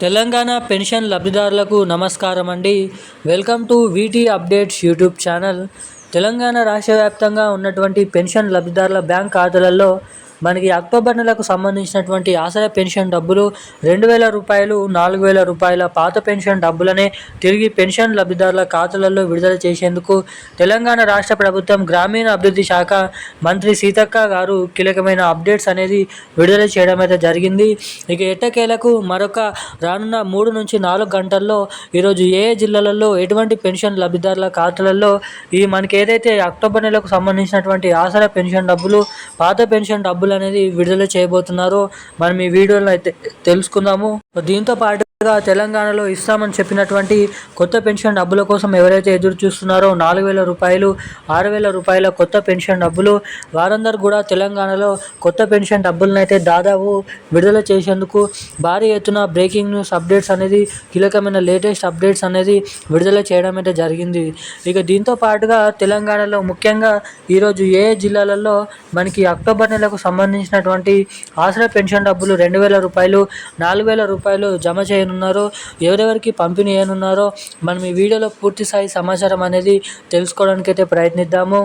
Telangana pension లబ్ధిదారులకు నమస్కారం అండి welcome to VT updates YouTube channel. Telangana రాష్ట్ర వ్యాప్తంగా ఉన్నటువంటి పెన్షన్ లబ్ధిదారుల బ్యాంక్ ఖాతాలలో మనకి అక్టోబర్ నెలకు సంబంధించినటువంటి ఆసరా పెన్షన్ డబ్బులు రెండు వేల రూపాయలు నాలుగు వేల రూపాయల పాత పెన్షన్ డబ్బులనే తిరిగి పెన్షన్ లబ్ధిదారుల ఖాతాలలో విడుదల చేసేందుకు తెలంగాణ రాష్ట్ర ప్రభుత్వం గ్రామీణ అభివృద్ధి శాఖ మంత్రి సీతక్క గారు కీలకమైన అప్డేట్స్ అనేది విడుదల చేయడం అయితే జరిగింది. ఇక ఎట్టకేలకు మరొక రానున్న మూడు నుంచి నాలుగు గంటల్లో ఈరోజు ఏ జిల్లాలలో ఎటువంటి పెన్షన్ లబ్ధిదారుల ఖాతాలలో ఈ మనకి ఏదైతే అక్టోబర్ నెలకు సంబంధించినటువంటి ఆసరా పెన్షన్ డబ్బులు పాత పెన్షన్ డబ్బులు అనేది విడుదల చేయబోతున్నారో. మనం ఈ వీడియోలో అయితే తెలుసుకుందాము. దీంతో పాటుగా తెలంగాణలో ఇస్తామని చెప్పినటువంటి కొత్త పెన్షన్ డబ్బుల కోసం ఎవరైతే ఎదురు చూస్తున్నారో నాలుగు వేల రూపాయలు ఆరు వేల రూపాయల కొత్త పెన్షన్ డబ్బులు వారందరూ కూడా తెలంగాణలో కొత్త పెన్షన్ డబ్బులను అయితే దాదాపు విడుదల చేసేందుకు భారీ ఎత్తున బ్రేకింగ్ న్యూస్ అప్డేట్స్ అనేది కీలకమైన లేటెస్ట్ అప్డేట్స్ అనేది విడుదల చేయడం అయితే జరిగింది. ఇక దీంతో పాటుగా తెలంగాణలో ముఖ్యంగా ఈరోజు ఏ జిల్లాలలో మనకి అక్టోబర్ నెలకు సంబంధించినటువంటి ఆసరా పెన్షన్ డబ్బులు రెండు వేల రూపాయలు నాలుగు వేల రూపాయలు జమ చేయనున్నారో. ఎవరెవరికి పంపిణీ చేయనున్నారో మనం ఈ వీడియోలో పూర్తి స్థాయి సమాచారం అనేది తెలుసుకోవడానికి అయితే ప్రయత్నిద్దాము.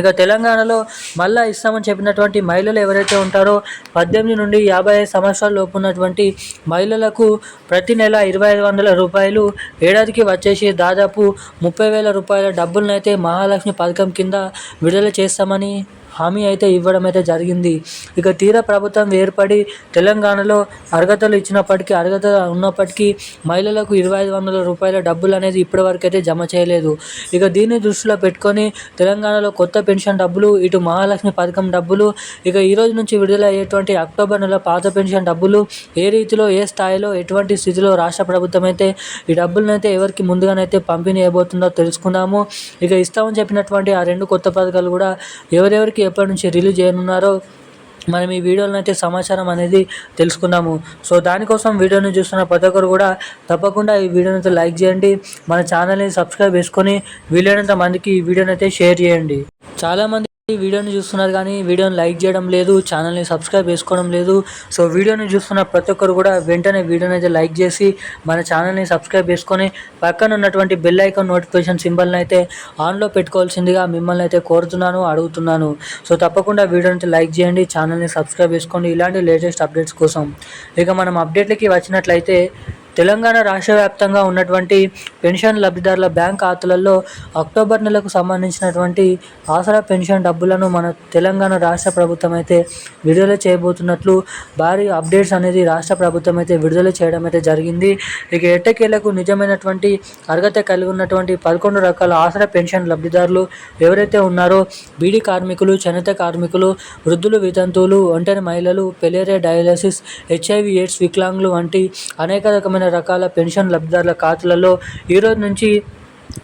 ఇక తెలంగాణలో మళ్ళా ఇస్తామని చెప్పినటువంటి మహిళలు ఎవరైతే ఉంటారో పద్దెనిమిది నుండి యాభై ఐదు సంవత్సరాల లోపు ఉన్నటువంటి మహిళలకు ప్రతి నెల ఇరవై ఐదు వందల రూపాయలు ఏడాదికి వచ్చేసి దాదాపు ముప్పై వేల రూపాయల డబ్బులను అయితే మహాలక్ష్మి పథకం కింద విడుదల చేస్తామని హామీ అయితే ఇవ్వడం అయితే జరిగింది. ఇక తీరా ప్రభుత్వం ఏర్పడి తెలంగాణలో అర్హతలు ఇచ్చినప్పటికీ అర్హత ఉన్నప్పటికీ మహిళలకు ఇరవై ఐదు వందల రూపాయల డబ్బులు అనేది ఇప్పటివరకు అయితే జమ చేయలేదు. ఇక దీన్ని దృష్టిలో పెట్టుకొని తెలంగాణలో కొత్త పెన్షన్ డబ్బులు ఇటు మహాలక్ష్మి పథకం డబ్బులు ఇక ఈ రోజు నుంచి విడుదల అయ్యేటువంటి అక్టోబర్ నెల పాత పెన్షన్ డబ్బులు ఏ రీతిలో ఏ స్థాయిలో ఎటువంటి స్థితిలో రాష్ట్ర ప్రభుత్వం అయితే ఈ డబ్బులను అయితే ఎవరికి ముందుగానైతే పంపిణీ అయిపోతుందో తెలుసుకుందాము. ఇక ఇస్తామని చెప్పినటువంటి ఆ రెండు కొత్త పథకాలు కూడా ఎవరెవరికి ఎప్పటి నుంచి రిలీజ్ చేయనున్నారో మనం ఈ వీడియోలో అయితే సమాచారం అనేది తెలుసుకున్నాము. సో దానికోసం వీడియోని చూస్తున్న ప్రతి ఒక్కరు కూడా తప్పకుండా ఈ వీడియోని అయితే లైక్ చేయండి. మన ఛానల్ని సబ్స్క్రైబ్ చేసుకొని వీలైనంత మందికి ఈ వీడియోని అయితే షేర్ చేయండి. చాలామంది ఈ వీడియోని చూస్తున్నారు కానీ వీడియోని లైక్ చేయడం లేదు ఛానల్ని సబ్స్క్రైబ్ చేసుకోవడం లేదు. సో వీడియోని చూస్తున్న ప్రతి ఒక్కరు కూడా వెంటనే వీడియోని అయితే లైక్ చేసి మన ఛానల్ని సబ్స్క్రైబ్ చేసుకొని పక్కన ఉన్నటువంటి బెల్ ఐకాన్ నోటిఫికేషన్ సింబల్ని అయితే ఆన్లో పెట్టుకోవాల్సిందిగా మిమ్మల్ని అయితే కోరుతున్నాను అడుగుతున్నాను. సో తప్పకుండా వీడియోని అయితే లైక్ చేయండి ఛానల్ని సబ్స్క్రైబ్ చేసుకోండి. ఇలాంటి లేటెస్ట్ అప్డేట్స్ కోసం. ఇక మనం అప్డేట్లకి వచ్చినట్లయితే తెలంగాణ రాష్ట్ర వ్యాప్తంగా ఉన్నటువంటి పెన్షన్ లబ్ధిదారుల బ్యాంక్ ఖాతాలలో అక్టోబర్ నెలకు సంబంధించినటువంటి ఆసరా పెన్షన్ డబ్బులను మన తెలంగాణ రాష్ట్ర ప్రభుత్వం అయితే విడుదల చేయబోతున్నట్లు భారీ అప్డేట్స్ అనేది రాష్ట్ర ప్రభుత్వం అయితే విడుదల చేయడం అయితే జరిగింది. ఇక ఎట్టకేలకు నిజమైనటువంటి అర్హత కలిగి ఉన్నటువంటి పదకొండు రకాల ఆసరా పెన్షన్ లబ్ధిదారులు ఎవరైతే ఉన్నారో బీడీ కార్మికులు చేనేత కార్మికులు వృద్ధులు వితంతువులు ఒంటరి మహిళలు పెలేరియా డయాలసిస్ హెచ్ఐవి ఎయిడ్స్ వికలాంగులు వంటి అనేక రకమైన రకాల పెన్షన్ లబ్ధిదారుల ఖాతాలలో ఈరోజు నుంచి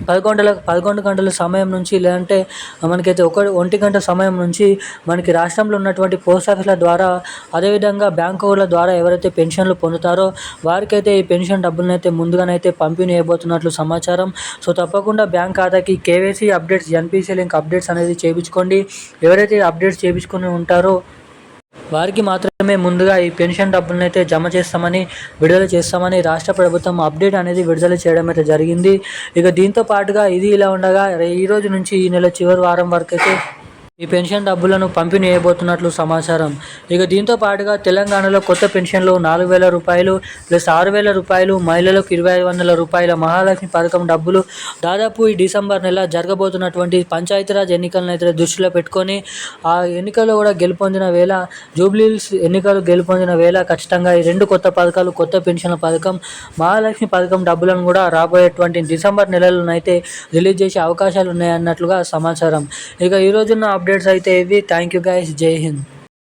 పదకొండుల పదకొండు గంటల సమయం నుంచి లేదంటే మనకైతే ఒక ఒంటి గంట సమయం నుంచి మనకి రాష్ట్రంలో ఉన్నటువంటి పోస్ట్ ఆఫీసుల ద్వారా అదేవిధంగా బ్యాంకుల ద్వారా ఎవరైతే పెన్షన్లు పొందుతారో వారికైతే ఈ పెన్షన్ డబ్బులను అయితే ముందుగానైతే పంపిణీ చేయబోతున్నట్లు సమాచారం. సో తప్పకుండా బ్యాంక్ ఖాతాకి KYC updates NPC link updates అనేది చేయించుకోండి. ఎవరైతే అప్డేట్స్ చేయించుకుని ఉంటారో వారికి మాత్రమే ముందుగా ఈ పెన్షన్ డబ్బులను అయితే జమ చేస్తామని విడుదల చేస్తామని రాష్ట్ర ప్రభుత్వం అప్డేట్ అనేది విడుదల చేయడం అయితే జరిగింది. ఇక దీంతో పాటుగా ఇది ఇలా ఉండగా ఈ రోజు నుంచి ఈ నెల చివరి వారం వరకు అయితే ఈ పెన్షన్ డబ్బులను పంపిణీ చేయబోతున్నట్లు సమాచారం. ఇక దీంతో పాటుగా తెలంగాణలో కొత్త పెన్షన్లు నాలుగు వేల రూపాయలు ప్లస్ ఆరు వేల రూపాయలు మహిళలకు ఇరవై ఐదు వందల రూపాయల మహాలక్ష్మి పథకం డబ్బులు దాదాపు ఈ డిసెంబర్ నెల జరగబోతున్నటువంటి పంచాయతీరాజ్ ఎన్నికలను అయితే దృష్టిలో పెట్టుకొని ఆ ఎన్నికల్లో కూడా గెలుపొందిన వేళ జూబ్లీస్ ఎన్నికలు గెలుపొందిన వేళ ఖచ్చితంగా ఈ రెండు కొత్త పథకాలు కొత్త పెన్షన్ల పథకం మహాలక్ష్మి పథకం డబ్బులను కూడా రాబోయేటువంటి డిసెంబర్ నెలలోనైతే రిలీజ్ చేసే అవకాశాలు ఉన్నాయన్నట్లుగా సమాచారం. ఇక ఈ రోజున్న అప్డేట్స్ అయితే ఇవి థ్యాంక్ యూ గైస్ జై హింద్